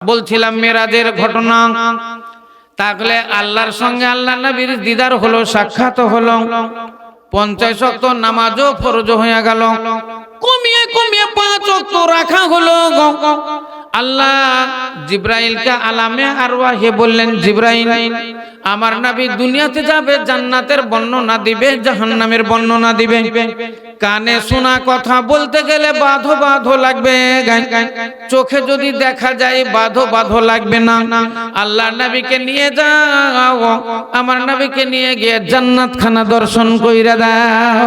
বলছিলাম মেরাজের ঘটনা। তাহলে আল্লাহর সঙ্গে আল্লাহ নবীর দিদার হলো, সাক্ষাৎ হলো। পঞ্চাশ অক্ত নামাজও ফরজ হয়ে গেল। কমিয়ে কমিয়ে পাঁচ অক্ত রাখা হলো। আল্লাহ জিব্রাইলকে আলামে আর হে বললেন, জিব্রাইল, আমার নবী দুনিয়াতে যাবে, জান্নাতের বর্ণনা দিবে, জাহান্নামের বর্ণনা দিবে। কানে শোনা কথা বলতে গেলে বাধো বাধো লাগবে চোখে যদি দেখা যায়, বাধো বাধো লাগবে না। আল্লাহ নবীকে নিয়ে যাও, আমার নবীকে নিয়ে গিয়ে জান্নাত খানা দর্শন কইরা দাও,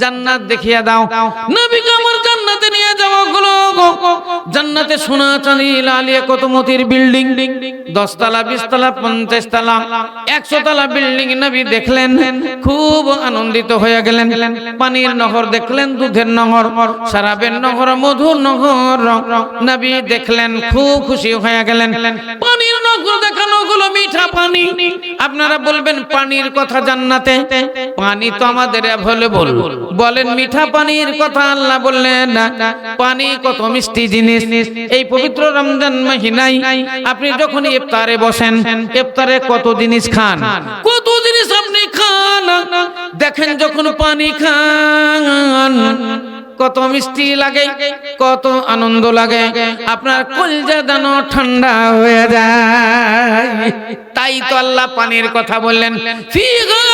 জান্নাত দেখিয়া দাও। নবীকে আমার জান্নাতে নিয়ে যাও গুলো। জান্নাতে সোনা, চাঁদি লালিয়ে কত মতির বিল্ডিং, দশতলা, বিশতলা পঞ্চাশ তলা একশো তলা বিল্ডিং নবী দেখলেন, খুব আনন্দিত হয়ে গেলেন। পানির নহর দেখলেন, দুধের নহর সারাবের নহর, মধুর নহর। নবী দেখলেন, খুব খুশি হয়ে গেলেন। পানির নহর দেখানো গুলো মিঠা পানি? আপনারা বলবেন পানির কথা জান্নাতে? পানি তো আমাদের অ্যাভেলেবল বলেন, মিঠা পানির কথা আল্লাহ বললেন পানি কত মিষ্টি জিনিস। এই পবিত্র রমজান মাহিনাই আপনি যখন ইফতারে বসেন, ইফতারে কত জিনিস খান? কত জিনিস আপনি খান? দেখেন যখন পানি খান কত মিষ্টি লাগে, কত আনন্দ লাগে। আপনার কলজা দানো ঠান্ডা হয়ে যায়। তাই তো আল্লাহ পানির কথা বললেন, ফিগা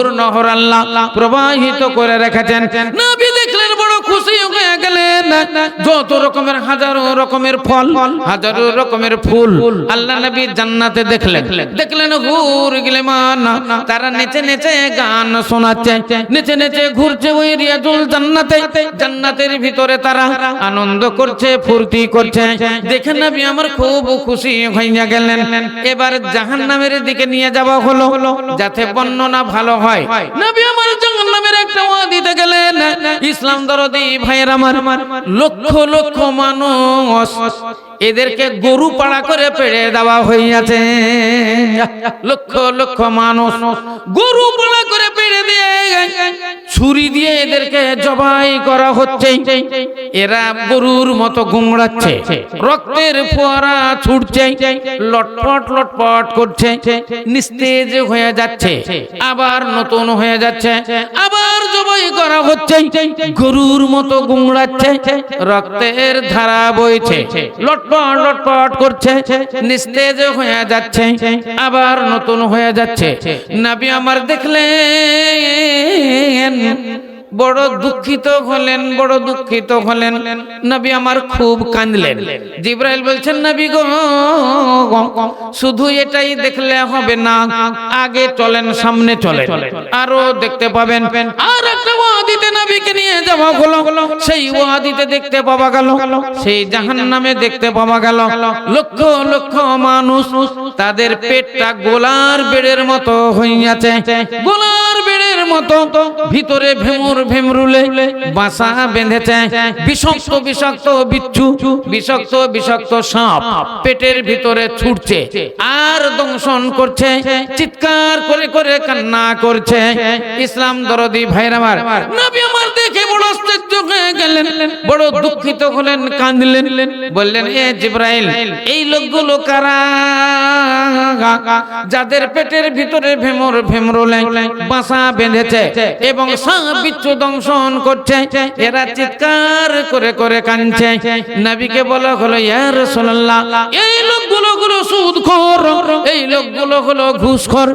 মধুর নহর আল্লাহ প্রবাহিত করে রেখেছেন। যত রকমের হাজারো রকমের ফল, হাজারো রকমের ফুল আল্লাহ নবী জান্নাতে দেখলেন। দেখলেন ঘুর গেলে তারা নেচে নেচে গান শোনাচ্ছে, নেচে নেচে ঘুরছে ওই রিয়াজুল জান্নাতে। জান্নাতের ভিতরে তারা আনন্দ করছে, ফুর্তি করছে। দেখে নবী আমার খুব খুশি হইয়া গেলেন। এবার জাহান্নামের দিকে নিয়ে যাওয়া হলো, যাতে বর্ণনা ভালো হয়। নবী আমার একটা দিতে ইসলাম দরদি ভাইয়ের আমার লক্ষ লক্ষ মানুষ। এদেরকে গরু পাড়া করে পেড়ে দেওয়া হইয়াছে। লক্ষ লক্ষ মানুষ গরু পাড়া করে পেড়ে দিয়ে ছুরি দিয়ে এদেরকে জবাই করা হচ্ছে। এরা গরুর মতো গুমড়াচ্ছে, রক্তের ফোয়ারা ছুটছে, লটপট লটপট করছে, নিস্তেজ হয়ে যাচ্ছে, আবার নতুন হয়ে যাচ্ছে, আবার জবাই করা হচ্ছে। গরুর মতো গুমড়াচ্ছে, রক্তের ধারা বইছে লটপট লটপট করছে নিস্তেজ হয়ে যাচ্ছে আবার নতুন হয়ে যাচ্ছে। নাবি আমার দেখলেন বড় দুঃখিত হলেন, বড় দুঃখিত হলেন। নবী আমার খুব কাঁদলেন। জিব্রাইল বলছেন, নবী গো, শুধু এটাই দেখলে হবে না, আগে চলেন, সামনে চলে আরও দেখতে পাবেন। আর একটা ওয়াদিতে নবীকে নিয়ে যাওয়া হলো। সেই ওয়াদিতে দেখতে পাওয়া গেল, সেই জাহান্নামে দেখতে পাওয়া গেল। লক্ষ লক্ষ মানুষ তাদের পেটটা গোলার বেড়ের মতো হইয়াছে। গোলার মতো ভিতরে ভেমুর ভেমরুলে বাসা বেঁধেছে। বিষাক্ত বিষাক্ত বিচ্ছু, বিষাক্ত বিষাক্ত সাপ পেটের ভিতরে ছুটছে আর দংশন করছে, চিৎকার করে করে কান্না করছে। ইসলাম দরদি ভাইরা আমার, নবী আমার দেখে বড় আশ্চর্য হয়ে গেলেন, বড় দুঃখিত হলেন, কাঁদলেন। বললেন, এ জিব্রাইল, এই লোকগুলো কারা? যাদের পেটের ভিতরে ভেমর, ভেমরুলে বাসা বেঁধেছে এবং সাপ বিচ্ছু দংশন করছে। এরা চিৎকার করে করে কাঁদছে। নবীকে বলা হলো, ইয়া রাসূলুল্লাহ, এই লোকগুলো গুলো সুদখোর। এই লোকগুলো হলো ঘুষখোর।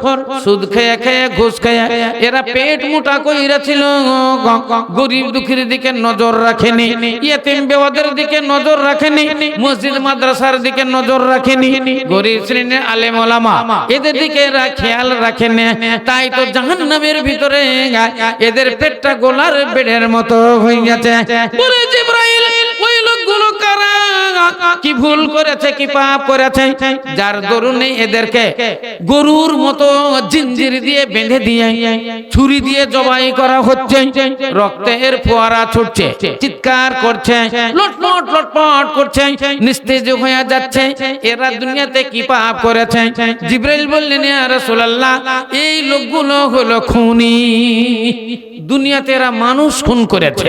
সুদ খেয়ে খেয়ে ঘুষ খেয়ে এরা পেট মোটা কইরা ছিল গরিব দুঃখীর দিকে নজর রাখেনি, ইয়েতিম বেওয়াদের দিকে নজর রাখেনি, মসজিদ মাদ্রাসার দিকে নজর রাখেনি। গরিব শ্রেণির আলেম ওলামা, এদের দিকে এরা খেয়াল রাখেনি। তাই তো জাহান্নামের ভিতরে এদের পেটটা গোলার বেড়ের মতো হয়ে গেছে। বলে জিব্রাইল কি ভুল করেছে, কি পাপ করেছে, যার দরুনে এদেরকে গরুর মতো জিঞ্জির দিয়ে বেঁধে দিয়ে, ছুরি দিয়ে জবাই করা হচ্ছে, রক্তের ফোয়ারা ছুটছে, চিৎকার করছে, লটপট লটপট করছে, নিস্তেজ হয়ে যাচ্ছে, এরা দুনিয়াতে কি পাপ করেছে? জিব্রাইল বললেন, ইয়া এই লোকগুলো হলো খুনি। দুনিয়াতে এরা মানুষ খুন করেছে।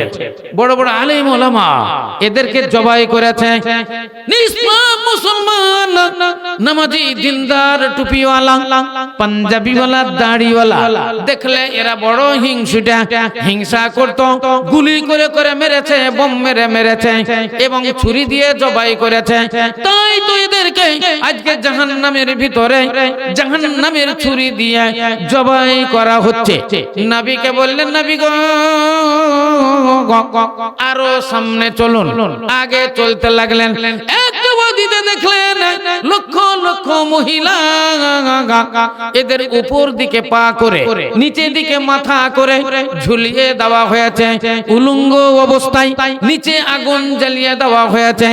বড় বড় আলেম ওলামা এদেরকে জবাই করেছে। মুসলমান, নামাজি দিনদার, টুপিওয়ালা, পাঞ্জাবিওয়ালা, দাড়িওয়ালা, দেখলে এরা বড় হিংসুটা, হিংসা করত, গুলি করে করে মেরেছে, বোম মেরে মেরেছে এবং ছুরি দিয়ে জবাই করেছে। তাই তো এদেরকে আজকে জাহান্নামের ভিতরে, জাহান্নামের ছুরি দিয়ে জবাই করা হচ্ছে। নবীকে বললেন নবী গো আরও সামনে চলুন। আগে চলতে লাগলেন। দিতে দেখলেন লক্ষ লক্ষ মহিলা এদের উপর দিকে পা করে নিচের দিকে মাথা করে ঝুলিয়ে দেওয়া হয়েছে। উলঙ্গ অবস্থায় নিচে আগুন জ্বালিয়ে দেওয়া হয়েছে।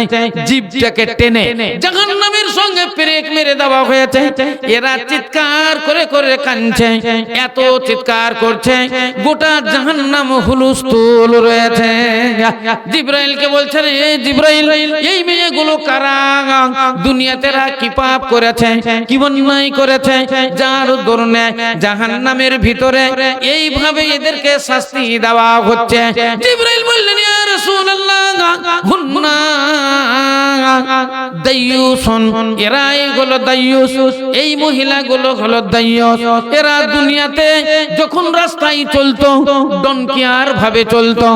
জীবটাকে টেনে জাহান্নামের সঙ্গে পেরেক মেরে দেওয়া হয়েছে। এরা চিৎকার করে করে কাঁদছে, এত চিৎকার করছে। গোটা জাহান্নাম হুলুস্থুল রয়েছে। জিব্রাইলকে বলছেন এ জিব্রাইল, এই মেয়েগুলো কারা দুনিয়াতে কি পাপ করেছে, কি অন্যায় করেছে, যার দরুনে জাহান্নামের ভিতরে এইভাবে এদেরকে শাস্তি দেওয়া হচ্ছে। এই মহিলাগুলো হলো এরা দুনিয়াতে যখন রাস্তায় চলতো, ডন কেয়ার ভাবে চলতো,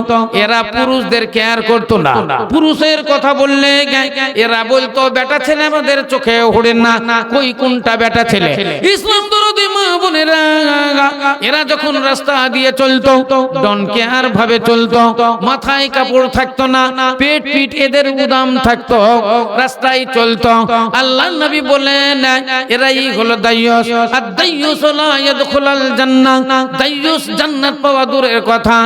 এরা পুরুষদের কেয়ার করতো না। পুরুষের কথা বললে এরা বলতো, বেটা ছেলে আমাদের চোখে ওড়ে না। কই কোনটা বেটা ছেলে? ইসলাম দরদি মা বোনেরা, এরা যখন রাস্তা দিয়ে চলতো ডন কেয়ার ভাবে চলতো। মাথায় কাপড় থাকতো না, পেট পিট এদের উদাম থাকতো, রাস্তায় চলতো। আল্লাহ নবী বলেন, এরাই হলো দাইয়ুস। আর দাইয়ুস লা ইয়াদখুলাল জান্নাহ। দাইয়ুস জান্নাত পাওয়া দূরের কথা।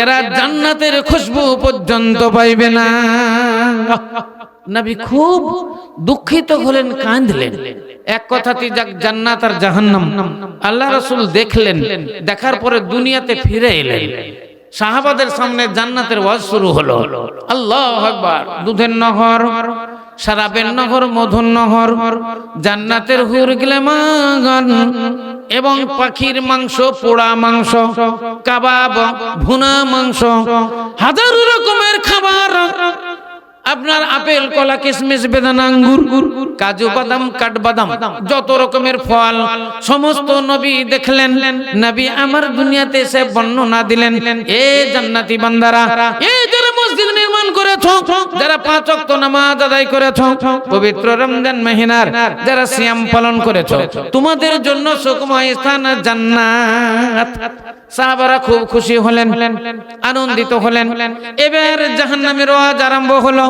এরা জান্নাতের খুশবু পর্যন্ত পাইবে না। নবী খুব দুঃখিত হলেন, কাঁদলেন। এক কথাতে যাক জান্নাত আর জাহান্নাম। আল্লাহ রাসূল দেখলেন, দেখার পরে দুনিয়াতে ফিরে এলেন। সাহাবাদের সামনে জান্নাতের ওয়াজ শুরু হলো। আল্লাহ আকবার। দুধের নহর সারাবের নহর, মধুর নহর, জান্নাতের হুর গ্লেমান এবং পাখির মাংস, পোড়া মাংস, কাবাব, ভুনা মাংস, হাজার রকমের খাবার আপনার আপেল, কলা, কিশমিশ, বেদানা, আঙ্গুর, কাজু, বাদাম, কাঠবাদাম, যত রকমের ফল, সমস্ত নবী দেখলেন। নবী আমার দুনিয়াতে এসে বর্ণনা দিলেন, এ জান্নাতি বান্দারা, এ যারা মসজিদ নির্মাণ করেছ, যারা পাঁচ ওয়াক্ত নামাজ আদায় করেছ, পবিত্র রমজান মহিনার যারা সিয়াম পালন করেছ, তোমাদের জন্য সুখময় স্থান জান্নাত। সাহাবারা খুব খুশি হলেন, আনন্দিত হলেন। এবার জাহান্নামের আরম্ভ হলো।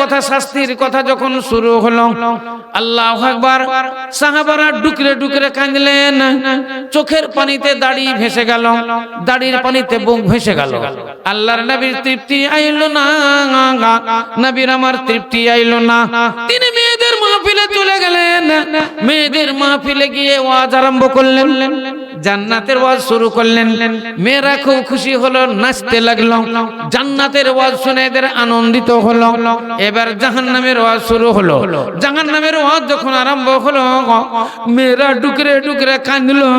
কথা, শাস্তির কথা যখন শুরু হলো, আল্লাহ আকবার, সাহাবারা ডুকরে ডুকরে কাঁদলেন। চোখের পানিতে দাড়ি ভেসে গেল, দাড়ির পানিতে বুক ভেসে গেল। আল্লাহর নবীর তৃপ্তি আইলো না নবীর আমার তৃপ্তি আইলো না। তিনি মেয়েদের মাহফিলে চলে গেলেন। মেয়েদের মাহফিলে গিয়ে ওয়াজ আরম্ভ করলেন। জান্নাতের ওয়াজ শুরু করলেন। মেয়েরা খুব খুশি হলো, নাচতে লাগল। জান্নাতের ওয়াজ শুনে এদের আনন্দিত হলো। এবার জাহান্নামের ওয়াজ শুরু হলো। জাহান্নামের ওয়াজ যখন আরম্ভ হলো, মেয়েরা ডুকরে ডুকরে কাঁদলো।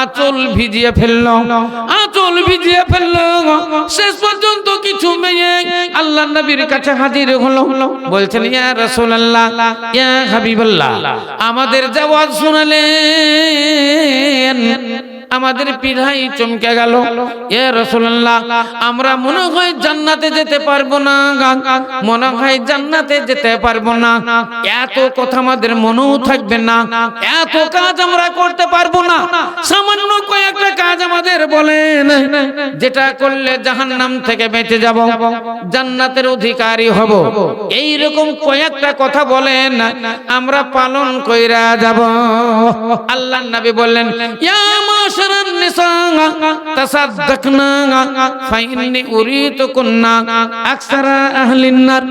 আঁচল ভিজিয়ে ফেলল। আঁচল ভিজিয়ে ফেলল। শেষ পর্যন্ত কিছু মেয়ে আল্লাহ নবীর কাছে হাজির হলো। বলছেন, ইয়া রাসূলুল্লাহ, ইয়া হাবিবাল্লাহ, আমাদের যে ওয়াজ শোনালেন আমাদের পিঠাই চমকে গেল। এ রসুল্লাহ আমরা মনে হয় জান্নাতে যেতে পারব না মনে হয় জান্নাতে যেতে পারব না। এত কথা আমাদের মনেও থাকবে না। এত কাজ আমরা করতে পারব না। সামান্য কয়েকটা কাজ আমাদের বলেন যেটা করলে জাহান্নাম থেকে বেঁচে যাব, জান্নাতের অধিকারী হব। এই রকম কয়েকটা কথা বলেন, আমরা পালন কইরা যাব। আল্লাহ নবী বললেন, ইয়া নিসা ফাইন্নি উরিতুকুন্না আকসারা আহলিন নার।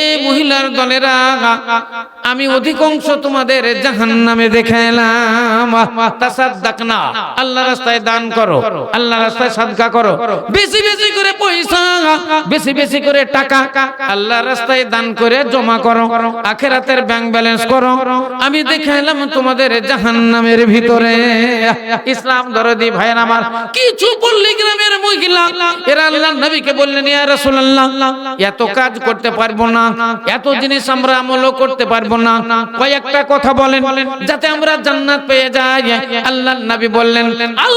এ মহিলার দলেরা, আমি অধিকাংশ তোমাদের জাহান্নামে দেখে এলাম। তাসাদদাকনা, আল্লাহ রাস্তায় দান করো। আল্লাহ রাস্তায় সাদকা করো। বেশি বেশি করে পয়সা, বেশি বেশি করে টাকা। আল্লাহ রাস্তায় দান করে জমা করো। আখেরাতের ব্যাংক ব্যালেন্স করো। আমি দেখে এলাম তোমাদের জাহান্নামের ভিতরে। ইসলাম দরদি ভাইয়ের আমার, কিছু পল্লী গ্রামের মহিলা, এরা আল্লাহ নবীকে বললেন, ইয়া রাসূলুল্লাহ, এত কাজ করতে পারব না, এত জিনিস আমরা আমলও করতে পারব না। কয়েকটা কথা বলেন, যাতে আমরা জান্নাত পেয়ে যাই। আল্লাহ নবী বললেন, আল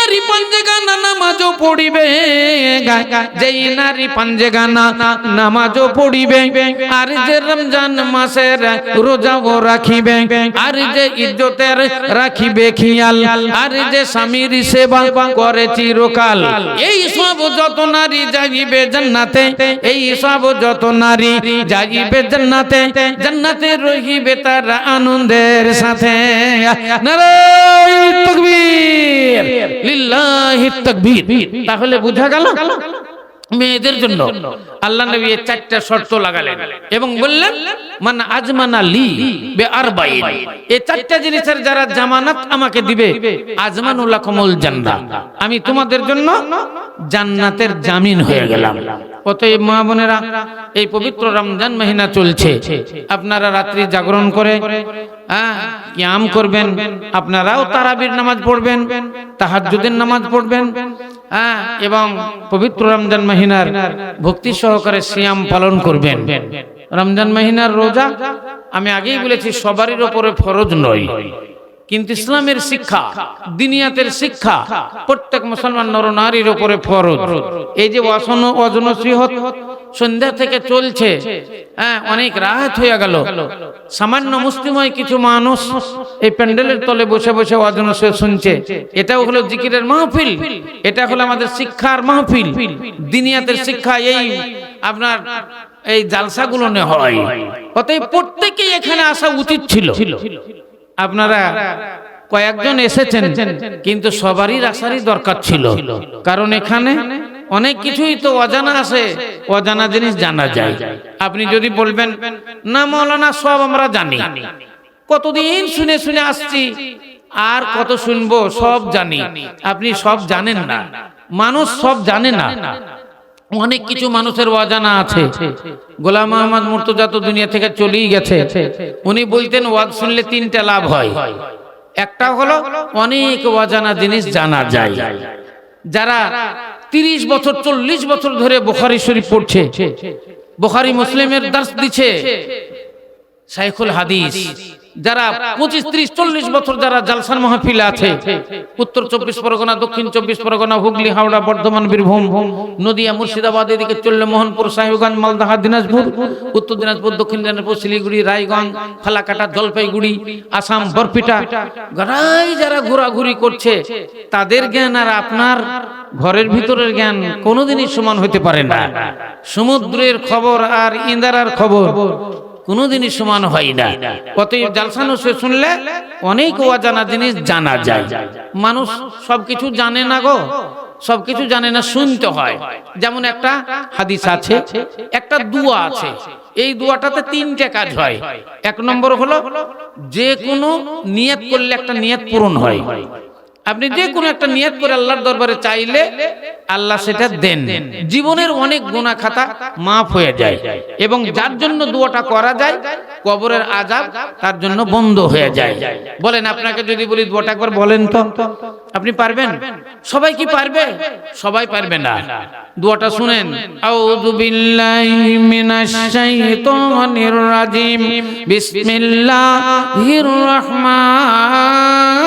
নারী পাঞ্জে গানা নামাজও পড়িবে যেই নারী পাঞ্জে গানা নামাজও পড়িবে আর যে রমজান মাসের রোজাও রাখিবে আর যে ইজ্জতের রাখিবে খিয়াল আর যে স্বামীর সেবা করে চিরকাল এই সব যত নারী যাইবে জান্নাতে, এই সব যত নারী যাইবে জান্নাতে জান্নাতে রহিবে তার আনন্দের সাথে। নারায়ণ তাকবীর। লিল্লাহি তাকবীর। তাহলে বুঝা গেল মেয়েদের জন্য। আল্লাহ নবী চারটা শর্ত লাগালেন এবং বললেন, মান আজমানা লি বে আরবাইন এই চারটা জিনিসের যারা জামানত আমাকে দিবে আজমানুল্লাহ কমল জান্নাত আমি তোমাদের জন্য জান্নাতের জামিন হয়ে গেলাম। অতএব মা বোনেরা, এই পবিত্র রমজান মহিনা চলছে। আপনারা রাত্রি জাগরণ করে হ্যাঁ কিয়াম করবেন। আপনারাও তারাবির নামাজ পড়বেন, তাহাজ্জুদের নামাজ পড়বেন এবং পবিত্র রমজান মাহিনার ভক্তি সহকারে সিয়াম পালন করবেন। রমজান মাহিনার রোজা, আমি আগেই বলেছি, সবারই ওপরে ফরজ নয়। কিন্তু ইসলামের শিক্ষা, দিনিয়াতের শিক্ষা, প্রত্যেক মুসলমান নর নারীর উপরে ফরজ। এই যে অসন অজনসিহত সন্ধ্যা থেকে চলছে। হ্যাঁ অনেক রাত হয়ে গেল। সামান্য মুসলিময় কিছু মানুষ এই প্যান্ডেলের তলে বসে বসে অজনসিহত শুনছে। এটাও হলো জিকিরের মাহফিল। এটা হলো আমাদের শিক্ষার মাহফিল। দিনিয়াতের শিক্ষা এই আপনার এই জালসাগুলো হয়। অতএব প্রত্যেকেই এখানে আসা উচিত ছিল। আপনারা কয়েকজন এসেছেন, কিন্তু সবারই আসারই দরকার ছিল। কারণ এখানে অনেক কিছুই তো অজানা আছে অজানা জিনিস জানা যায়। আপনি যদি বলবেন না মৌলানা সব আমরা জানি। কতদিন শুনে শুনে আসছি আর কত শুনব সব জানি। আপনি সব জানেন না। মানুষ সব জানে না। অনেক কিছু মানুষের অজানা আছে। গোলাম মোহাম্মদ মুর্তজা তো দুনিয়া থেকে চলেই গেছে। উনি বলতেন ওয়াজ শুনলে তিনটা লাভ হয়। একটা হলো অনেক অজানা জিনিস জানা যায়। যারা তিরিশ বছর, চল্লিশ বছর ধরে বোখারি শরীফ পড়ছে, বোখারি মুসলিমের দাস দিচ্ছে সাইফুল হাদিস। যারা পঁচিশ, ত্রিশ, চল্লিশ বছর যারা জালসান মাহফিল আছে, উত্তর চব্বিশ পরগনা, দক্ষিণ চব্বিশ পরগনা, হুগলি, হাওড়া, বর্ধমান, বীরভূম, নদিয়া, মুর্শিদাবাদ, এদিকে চললে মোহনপুর, সাহেবগঞ্জ, মালদাহা, দিনাজপুর, উত্তর দিনাজপুর, দক্ষিণ দিনাজপুর, শিলিগুড়ি, রায়গঞ্জ ফালাকাটা জলপাইগুড়ি, আসাম, বরপিটা, গাড়াই যারা ঘোরাঘুরি করছে, তাদের জ্ঞান আর আপনার ঘরের ভিতরের জ্ঞান কোনোদিনই সমান হতে পারে না। সমুদ্রের খবর আর ইন্দারার খবর কোনোদিনই সমান হয় না। অতএব জালসানো সে শুনলে অনেক অজানা জিনিস জানা যায়। মানুষ সবকিছু জানে না গো, সবকিছু জানে না, শুনতে হয়। যেমন একটা হাদিস আছে, একটা দুয়া আছে। এই দুয়াটাতে তিনটে কাজ হয়। এক নম্বর হলো যে কোনো নিয়ত করলে একটা নিয়ত পূরণ হয়। আপনি যে কোনো একটা নিয়ত করে আল্লাহর দরবারে চাইলে আল্লাহ সেটা দেন। জীবনের অনেক গুণা খাতা মাফ হয়ে যায় এবং যার জন্য দোয়াটা করা যায় কবরের আজাব তার জন্য বন্ধ হয়ে যায়। বলেন আপনাকে যদি বলি দোয়াটা একবার বলেন তো। আপনি পারবেন? সবাই কি পারবে? সবাই পারবে না। দোয়াটা শুনেন। আউযু বিল্লাহি মিনাশ শাইতানির রাজিম। বিসমিল্লাহির রহমানির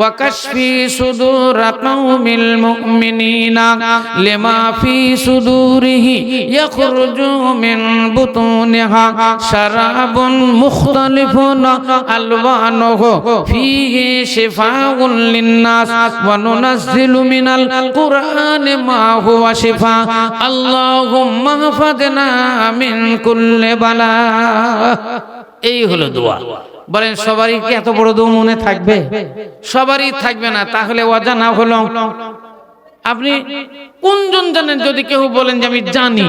ওয়া কাশফি সুদুর কওমিল মুমিনিনা লিমা ফি সুদুরিহি ইয়াখরুজু মিন বুতুনিহা। শারাবুন মুখতালিফুন আলওয়ানুহু ফীহি শিফাউন লিন্নাস। ওয়া নুনাজ্জিলু মিনাল কুরআনি মা হুয়া শিফা। আল্লাহুম্মা হাফাদনা মিন কুল্লি বালা। এই হলো দোয়া। বলেন, সবারই কি এত বড় দোয়া মনে থাকবে? সবারই থাকবে না, তাহলে অজানা হলো? আপনি কোনজন জানেন? যদি কেউ বলেন যে আমি জানি,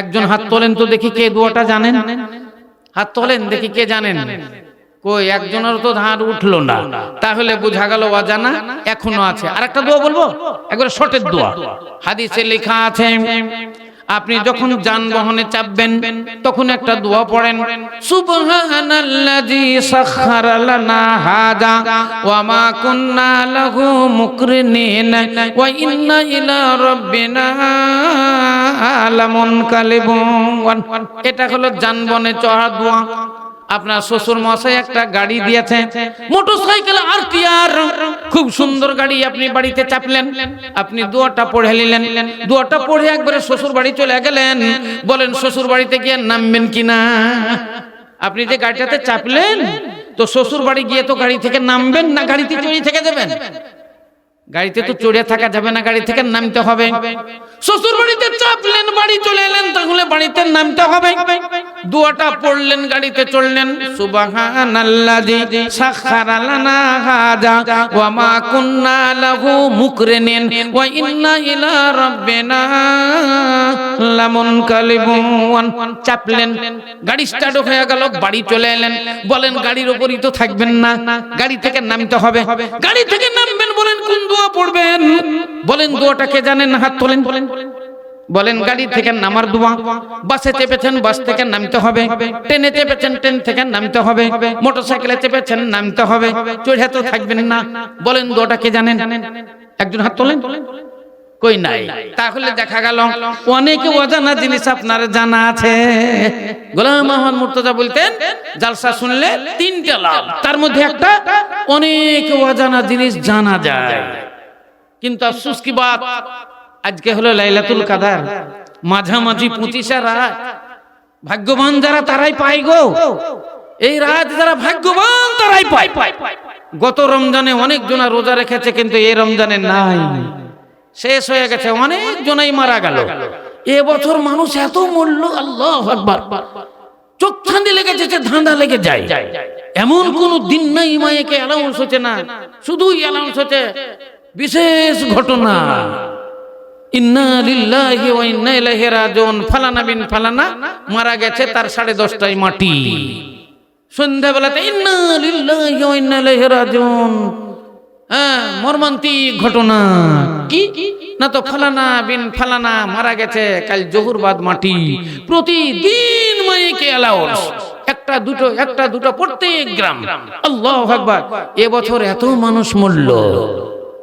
একজন হাত তোলেন তো দেখি কে দোয়াটা জানেন? হাত তোলেন, দেখি কে জানেন? কই, একজনের তো ধার উঠল না। তাহলে বোঝা গেল অজানা এখনও আছে। আর একটা দোয়া বলব? একবার শর্টের দোয়া। হাদিসে লেখা আছে আপনি যখন যানবাহনে চাপবেন তখন একটা দোয়া পড়েন সুবহানাল্লাযী সাখখারা লানা হাযা ওয়া মা কুন্না লাহু মুকরিনিন ওয়া ইন্না ইলা রাব্বিনা লামুনকালিবুন। এটা হলো যানবাহনে চড়া দোয়া। আপনার শ্বশুর মশাই একটা গাড়ি দিয়েছে মোটরসাইকেল আর কি আর? খুব সুন্দর গাড়ি আপনি বাড়িতে চাপলেন, আপনি দুয়াটা পড়ে নিলেন দুয়াটা পড়ে একবারে শ্বশুর বাড়ি চলে গেলেন, বলেন শ্বশুর বাড়িতে গিয়ে নামবেন কিনা? আপনি যে গাড়িটাতে চাপলেন, তো শ্বশুর বাড়ি গিয়ে তো গাড়ি থেকে নামবেন না, গাড়িতে চড়ি থেকে দেবেন গাড়িতে তো চড়ে থাকা যাবে না গাড়ি থেকে নামতে হবে। শ্বশুর বাড়িতে চাপলেন বাড়ি চলে এলেন তাহলে বাড়িতে নামতে হবে। দুয়াটা পড়লেন গাড়িতে চললেন সুবহানাল্লাযী সাখারা লানা হাজা ওয়া মা কুন্না লাহু মুকরিনিন ওয়া ইন্না ইলা রাব্বিনা লামুনকালিবুন। চাপলেন গাড়ি স্টার্ট হয়ে গেল বাড়ি চলে এলেন। বলেন গাড়ির উপরই তো থাকবেন না। গাড়ি থেকে নামতে হবে। গাড়ি থেকে নামবেন বলেন, কোন দোয়া পড়বেন? বলেন, দোয়াটাকে জানেন, হাত তোলেন। বলেন বলেন গাড়ি থেকে নামার দোয়া, বাসে চেপেছেন, বাস থেকে নামতে হবে। ট্রেনে চেপেছেন, ট্রেন থেকে নামতে হবে। মোটরসাইকেলে চেপেছেন, নামতে হবে। চড়ে তো থাকবেন না। বলেন দোয়াটা কে জানেন। একজন হাত তোলেন। কই নাই? তাহলে দেখা গেল, অনেক অজানা জিনিস আপনার জানা আছে। গোলাম মোহাম্মদ মুর্তজা বলতেন, জালসা শুনলে তিনটা লাভ, তার মধ্যে একটা, অনেক অজানা জিনিস জানা যায়। কিন্তু আফসুস কি বাত? আজকে হলো লাইলাতুল কাদার, মাঝামাঝি পঁচিশে রাত। ভাগ্যবান যারা তারাই পায় গো। এই রাত যারা ভাগ্যবান তারাই পায়। গত রমজানে অনেক জনা রোজা রেখেছে, কিন্তু এই রমজানে নাই। শেষ হয়ে গেছে, অনেক জনাই মারা গেল। এবছর মানুষ এত মূল্য আল্লাহ আকবার। চোখ ছান্দি লেগেছে যে ধাঁধা লেগে যায়। এমন কোন দিন নাই, মায়েকে অ্যালাউন্স হচ্ছে না। শুধুই অ্যালাউন্স হচ্ছে বিশেষ ঘটনা। ইন্না লিল্লাহি ওয়া ইন্না ইলাইহি রাজিউন। ফালানা বিন ফালানা মারা গেছে তার সাড়ে দশটায় মাটি। সন্ধ্যাবেলাতে ইন্না লিল্লাহি ওয়া ইন্না ইলাইহি রাজিউন। হ্যাঁ মর্মান্তিক ঘটনা। কি? না তো ফালানা বিন ফালানা মারা গেছে, কাল জহুরবাদ মাটি। প্রতিদিন মাইকে অ্যালাউন্স একটা দুটো একটা দুটো প্রত্যেক গ্রাম। আল্লাহ আকবার। এবছর এত মানুষ মরল।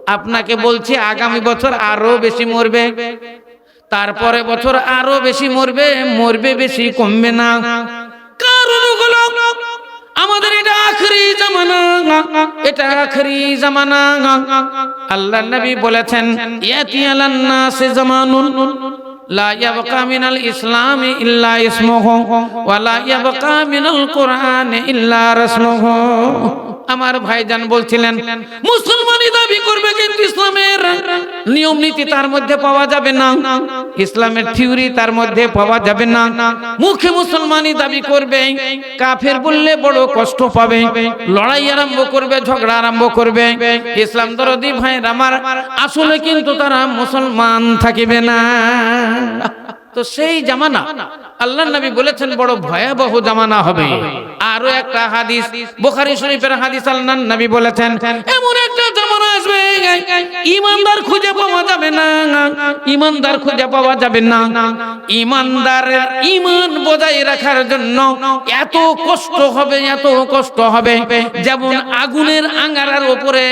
আপনাকে বলছি, আগামী বছর আরও বেশি মরবে। তারপরে বছর আরও বেশি মরবে মরবে বেশি কমবে না। কারণ হলো এটা আখরি জামানা। আল্লাহ নবী বলেছেন ইয়াতি আলান নাসে জামানুন, লা ইয়াবকা মিনাল ইসলাম ইল্লা ইসমুহু, ওয়া লা ইয়াবকা মিনাল কুরআন ইল্লা রাসমুহু। আমার ভাইজান বলছিলেন, মুসলমানই দাবি করবে কিন্তু ইসলামের নিয়ম নীতি তার মধ্যে পাওয়া যাবে না। ইসলামের থিওরি তার মধ্যে পাওয়া যাবে না। মুখে মুসলমানই দাবি করবে, কাফের বললে বড় কষ্ট পাবে। লড়াই আরম্ভ করবে, ঝগড়া আরম্ভ করবে। ইসলাম দরদি ভাইয়ের আমার, আসলে কিন্তু তারা মুসলমান থাকিবে না। তো সেই জামানা আল্লাহ নবী বলেছেন, বড় ভয়াবহ জামানা হবে। আরও একটা হাদিস, বুখারী শরীফের হাদিস আল্লাহ নবী বলেছেন, এমন একটা জামানা আসবে, ইমানদার খুঁজে পাওয়া যাবে না, ইমানদার খুঁজে পাওয়া যাবে না। ইমানদারের ইমান বজায় রাখার জন্য এত কষ্ট হবে, এত কষ্ট হবে। যেমন আগুনের আঙ্গারার উপরে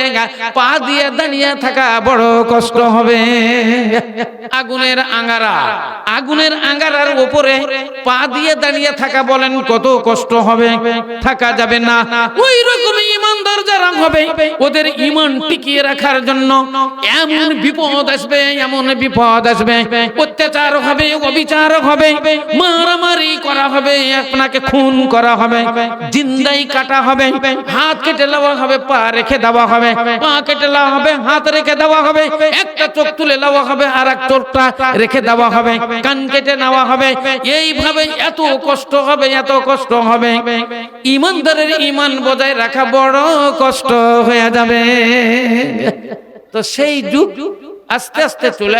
পা দিয়ে দাঁড়িয়ে থাকা বড় কষ্ট হবে। আগুনের আঙ্গারা আগুনের আঙ্গারার উপরে পা দিয়ে দাঁড়িয়ে থাকা বলেন, কত কষ্ট হবে, থাকা যাবে না। ওই রকম ইমানদার যারা হবে, ওদের ইমান টিকিয়ে রাখার জন্য এমন বিপদ আসবে, এমন বিপদ আসবে। অত্যাচার হবে অবিচার হবে, মারামারি করা হবে, আপনাকে খুন করা হবে, জিন্দাই কাটা হবে, হাত কেটে নেওয়া হবে, পা রেখে দেওয়া হবে, পা কেটে নেওয়া হবে, হাত রেখে দেওয়া হবে, একটা চোখ তুলে নেওয়া হবে আর এক চোখটা রেখে দেওয়া হবে, কান কেটে নেওয়া হবে, এইভাবে এত কষ্ট হবে, এত কষ্ট হবে, ইমানদারের ইমান বজায় রাখা বড় কষ্ট হয়ে যাবে। তো সেই যুগ আস্তে আস্তে চলে